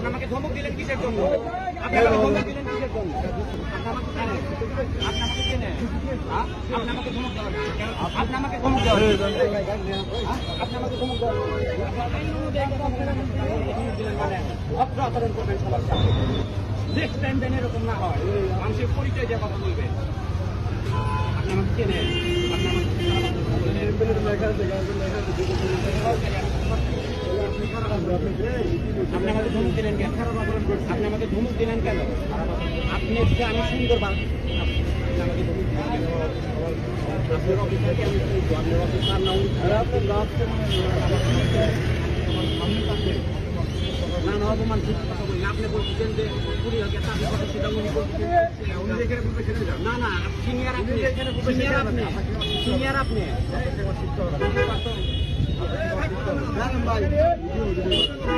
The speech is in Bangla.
আপনি আমাকে ধমক দিলেন কিসের জন্য? আপনি আমাকে ধমক দিলেন কিসের জন্য? হ্যাঁ? হ্যাঁ? অত্র আচরণ করবেন টাইম যেন এরকম না হয়। মানুষের পরিচয় দিয়ে কথা বলবেন আপনি আমাকে চেনেন আপনি আমাকে ধমক দিলেন কেন? আপনি আমাকে ধমক দিলেন কেন? আপনি যে আমি সুন্দর বা আপনি আমাকে ধমক দিলেন কেন? আপনার আমি অফিসার না না অপমান ঠিক কথা বলি আপনি বলছেন যে কুড়ি হাজার টাকা কথা সেটা উনি বলছেন না না সিনিয়র আপনি। সিনিয়র আপনি। সিনিয়র আপনি। Caramba!